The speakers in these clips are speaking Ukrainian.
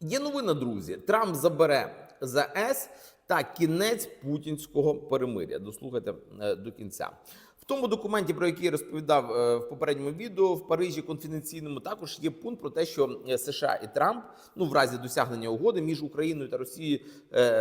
Є новина, друзі. Трамп забере ЗАЕС та кінець путінського перемиря. Дослухайте е, до кінця. В тому документі, про який я розповідав е, в попередньому відео, в Парижі конфіденційному також є пункт про те, що е, США і Трамп, ну в разі досягнення угоди між Україною та Росією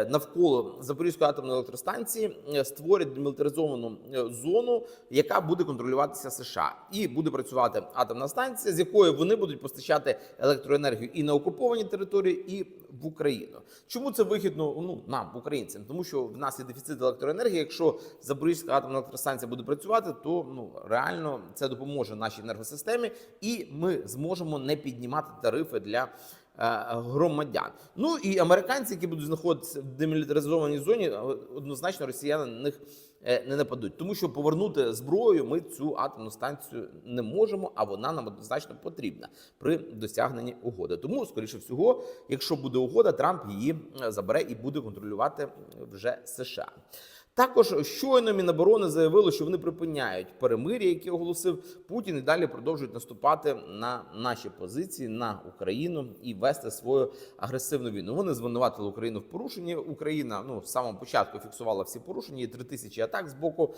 навколо Запорізької атомної електростанції створять демілітаризовану е, зону, яка буде контролюватися США, і буде працювати атомна станція, з якої вони будуть постачати електроенергію і на окуповані території, і в Україну. Чому це вигідно ну нам, українцям? Тому що в нас є дефіцит електроенергії. Якщо Запорізька атомна електростанція буде працювати, то ну реально це допоможе нашій енергосистемі, і ми зможемо не піднімати тарифи для. Е, Громадян, ну і американці, які будуть знаходитися в демілітаризованій зоні, е, однозначно росіяни на них е, не нападуть, тому що повернути зброю ми цю атомну станцію не можемо, а вона нам однозначно потрібна при досягненні угоди. Тому, скоріше всього, якщо буде угода, Трамп її забере і буде контролювати вже США. Також щойно Міноборони заявило, що вони припиняють перемир'я, яке оголосив Путін, і далі продовжують наступати на наші позиції на Україну і вести свою агресивну війну. Вони звинуватили Україну в порушенні. Україна ну з самого початку фіксувала всі порушення. Є три тисячі атак з боку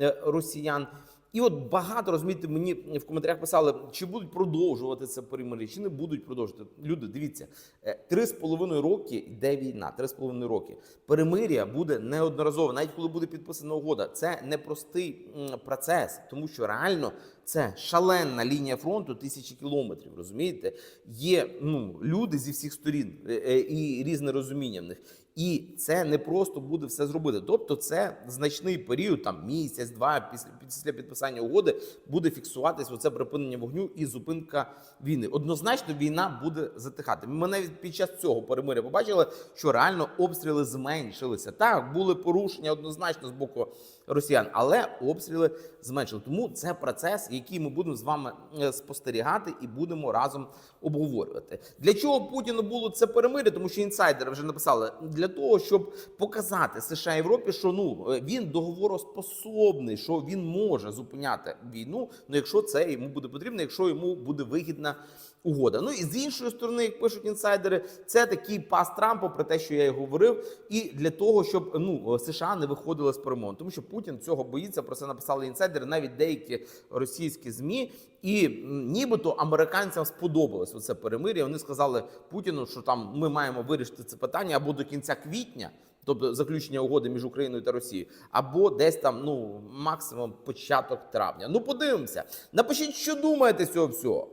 е, росіян. І от багато розумієте, мені в коментарях писали, чи будуть продовжувати це перемир'я, чи не будуть продовжувати. Люди, дивіться, е, три з половиною роки йде війна. Три з половиною роки. Перемир'я буде неодноразово, навіть коли буде підписана угода. Це непростий процес, тому що реально це шаленна лінія фронту тисячі кілометрів. Розумієте, є ну люди зі всіх сторін е, е, і різне розуміння в них. І це не просто буде все зробити. Тобто, це значний період, там місяць, два після після підписання угоди буде фіксуватись оце припинення вогню і зупинка війни. Однозначно, війна буде затихати. Ми навіть під час цього перемиря побачили, що реально обстріли зменшилися. Так були порушення однозначно з боку росіян, але обстріли зменшили. Тому це процес, який ми будемо з вами е, спостерігати і будемо разом обговорювати. Для чого Путіну було це перемир'я? Тому що інсайдери вже написали для того, щоб показати США Європі, що ну е, він договороспособний, що він може зупиняти війну. Ну якщо це йому буде потрібно, якщо йому буде вигідна угода. Ну і з іншої сторони, як пишуть інсайдери, це такий пас Трампа про те, що я і говорив, і для того, щоб ну США не виходили з перемовин, тому що Путін цього боїться. Про це написали інсайдери, навіть деякі російські змі. І нібито американцям сподобалось оце перемир'я. Вони сказали Путіну, що там ми маємо вирішити це питання або до кінця квітня. Тобто заключення угоди між Україною та Росією, або десь там, ну максимум початок травня. Ну подивимося. Напишіть, що думаєте з цього всього.